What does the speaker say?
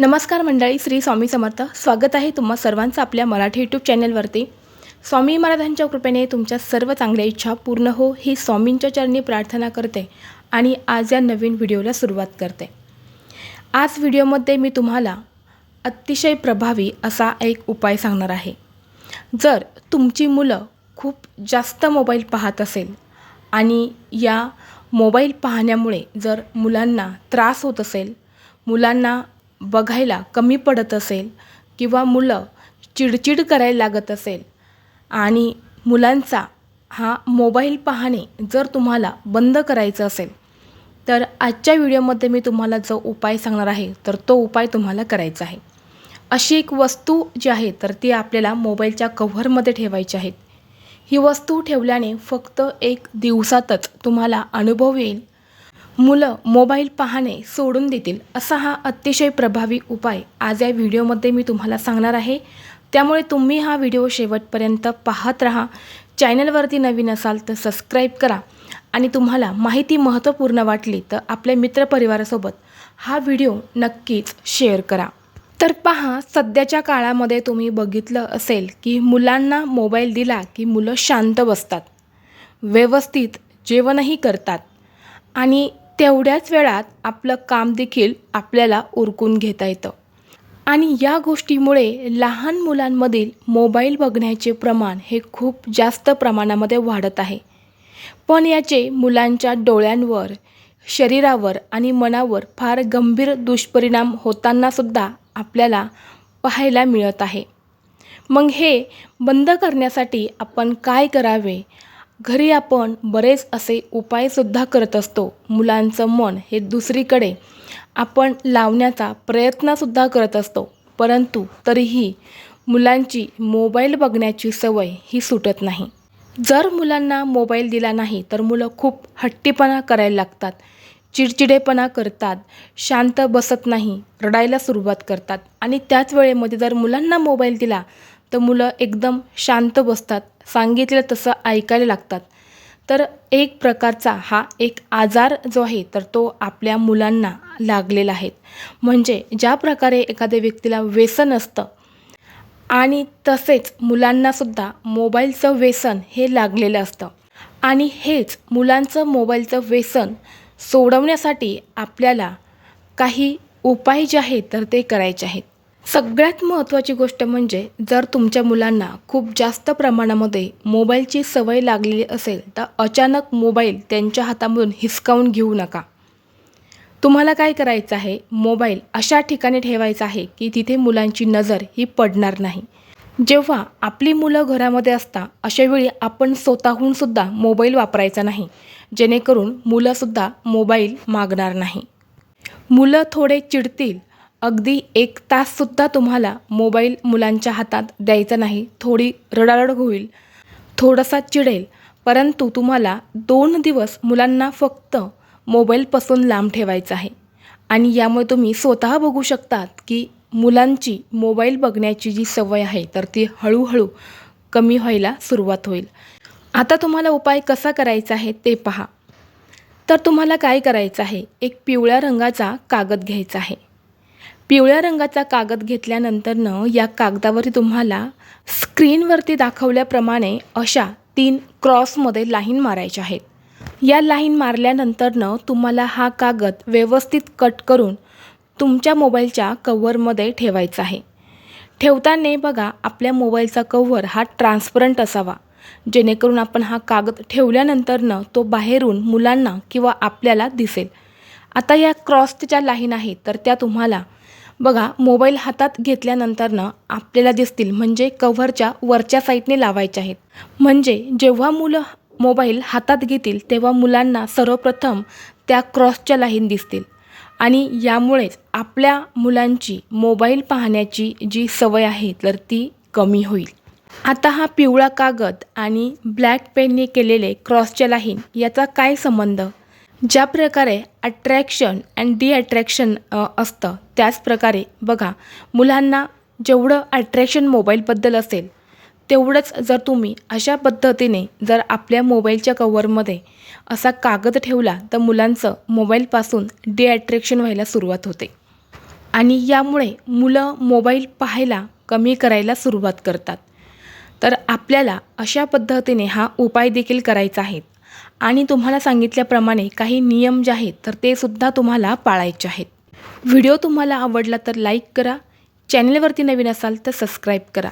नमस्कार मंडळी श्री स्वामी समर्थ. स्वागत आहे तुम्हा सर्वांचं आपल्या मराठी यूट्यूब चॅनलवरती स्वामी महाराजांच्या कृपेने तुमच्या सर्व चांगल्या इच्छा पूर्ण हो ही स्वामींच्या चरणी प्रार्थना करते आणि आज या नवीन व्हिडिओला सुरुवात करते. आज व्हिडिओमध्ये मी तुम्हाला अतिशय प्रभावी असा एक उपाय सांगणार आहे. जर तुमची मुलं खूप जास्त मोबाईल पाहत असेल आणि या मोबाईल पाहण्यामुळे जर मुलांना त्रास होत असेल मुलांना बघायला कमी पडत असेल किंवा मुलं चिडचिड करायला लागत असेल. आणि मुलांचा हा मोबाईल पाहणे जर तुम्हाला बंद करायचं असेल तर आजच्या व्हिडिओमध्ये मी तुम्हाला जो उपाय सांगणार आहे तर तो उपाय तुम्हाला करायचा आहे. अशी एक वस्तू जी आहे तर ती आपल्याला मोबाईलच्या कव्हरमध्ये ठेवायची आहेत ही वस्तू ठेवल्याने फक्त एक दिवसातच तुम्हाला अनुभव येईल मुलं मोबाईल पाहणे सोडून देतील असा हा अतिशय प्रभावी उपाय आज या व्हिडिओमध्ये मी तुम्हाला सांगणार आहे. त्यामुळे तुम्ही हा व्हिडिओ शेवटपर्यंत पाहत राहा. चॅनलवरती नवीन असाल तर सबस्क्राईब करा. आणि तुम्हाला माहिती महत्त्वपूर्ण वाटली तर आपल्या मित्रपरिवारासोबत हा व्हिडिओ नक्कीच शेअर करा. तर पहा सध्याच्या काळामध्ये तुम्ही बघितलं असेल की मुलांना मोबाईल दिला की मुलं शांत बसतात. व्यवस्थित जेवणही करतात. आणि तेवढ्याच वेळात आपलं काम देखील आपल्याला उरकून घेता येतं. आणि या गोष्टीमुळे लहान मुलांमधील मोबाईल बघण्याचे प्रमाण हे खूप जास्त प्रमाणामध्ये वाढत आहे. पण याचे मुलांच्या डोळ्यांवर शरीरावर आणि मनावर फार गंभीर दुष्परिणाम होतानासुद्धा आपल्याला पाहायला मिळत आहे. मग हे बंद करण्यासाठी आपण काय करावे? घरी आपण बरेच असे उपायसुद्धा करत असतो. मुलांचं मन हे दुसरीकडे. आपण लावण्याचा प्रयत्नसुद्धा करत असतो. परंतु तरीही मुलांची मोबाईल बघण्याची सवय ही सुटत नाही. जर मुलांना मोबाईल दिला नाही तर मुलं खूप हट्टीपणा करायला लागतात. चिडचिडेपणा करतात. शांत बसत नाही. रडायला सुरुवात करतात. आणि त्याच वेळेमध्ये जर मुलांना मोबाईल दिला तर मुलं एकदम शांत बसतात सांगितलं तसं ऐकायला लागतात. तर एक प्रकारचा हा एक आजार जो आहे तर तो आपल्या मुलांना लागलेला आहे. म्हणजे ज्या प्रकारे एखाद्या व्यक्तीला व्यसन असतं आणि तसेच मुलांनासुद्धा मोबाईलचं व्यसन हे लागलेलं असतं. आणि हेच मुलांचं मोबाईलचं व्यसन सोडवण्यासाठी आपल्याला काही उपाय जे आहेत तर ते करायचे आहेत. सगळ्यात महत्त्वाची गोष्ट म्हणजे जर तुमच्या मुलांना खूप जास्त प्रमाणामध्ये मोबाईलची सवय लागलेली असेल तर अचानक मोबाईल त्यांच्या हातामधून हिसकावून घेऊ नका. तुम्हाला काय करायचं आहे? मोबाईल अशा ठिकाणी ठेवायचा आहे की तिथे मुलांची नजर ही पडणार नाही. जेव्हा आपली मुलं घरामध्ये असता अशावेळी आपण स्वतःहून सुद्धा मोबाईल वापरायचा नाही. जेणेकरून मुलंसुद्धा मोबाईल मागणार नाही. मुलं थोडे चिडतील अगदी एक ताससुद्धा तुम्हाला मोबाईल मुलांच्या हातात द्यायचा नाही. थोडी रडारड होईल. थोडासा चिडेल. परंतु तुम्हाला दोन दिवस मुलांना फक्त मोबाईलपासून लांब ठेवायचं आहे. आणि यामुळे तुम्ही स्वतः बघू शकतात की मुलांची मोबाईल बघण्याची जी सवय आहे तर ती हळूहळू कमी व्हायला सुरुवात होईल. आता तुम्हाला उपाय कसा करायचा आहे ते पहा. तर तुम्हाला काय करायचं आहे? एक पिवळ्या रंगाचा कागद घ्यायचा आहे. पिवळ्या रंगाचा कागद घेतल्यानंतरनं या कागदावरती तुम्हाला स्क्रीनवरती दाखवल्याप्रमाणे अशा तीन क्रॉसमध्ये लाईन मारायच्या आहेत. या लाईन मारल्यानंतरनं तुम्हाला हा कागद व्यवस्थित कट करून तुमच्या मोबाईलच्या कव्हरमध्ये ठेवायचा आहे. ठेवताना बघा आपल्या मोबाईलचा कव्हर हा ट्रान्सपरंट असावा. जेणेकरून आपण हा कागद ठेवल्यानंतरनं तो बाहेरून मुलांना किंवा आपल्याला दिसेल. आता या क्रॉसच्या लाईन आहेत तर त्या तुम्हाला बघा मोबाईल हातात घेतल्यानंतरनं आपल्याला दिसतील म्हणजे कव्हरच्या वरच्या साईडने लावायचे आहेत. म्हणजे जेव्हा मुलं मोबाईल हातात घेतील तेव्हा मुलांना सर्वप्रथम त्या क्रॉसच्या लाईन दिसतील. आणि यामुळेच आपल्या मुलांची मोबाईल पाहण्याची जी सवय आहे तर ती कमी होईल. आता हा पिवळा कागद आणि ब्लॅक पेनने केलेले क्रॉसच्या लाईन याचा काय संबंध? ज्या प्रकारे अट्रॅक्शन अँड डिअट्रॅक्शन असतं त्याच प्रकारे बघा मुलांना जेवढं अट्रॅक्शन मोबाईलबद्दल असेल तेवढंच जर तुम्ही अशा पद्धतीने जर आपल्या मोबाईलच्या कवरमध्ये असा कागद ठेवला तर मुलांचं मोबाईलपासून डिअट्रॅक्शन व्हायला सुरुवात होते. आणि यामुळे मुलं मोबाईल पाहायला कमी करायला सुरुवात करतात. तर आपल्याला अशा पद्धतीने हा उपाय देखील करायचा आहे. आणि तुम्हाला सांगितल्याप्रमाणे काही नियम जे आहेत तर ते सुद्धा तुम्हाला पाळायचे आहेत. व्हिडिओ तुम्हाला आवडला तर लाईक करा. चॅनलवरती नवीन असाल तर सबस्क्राईब करा.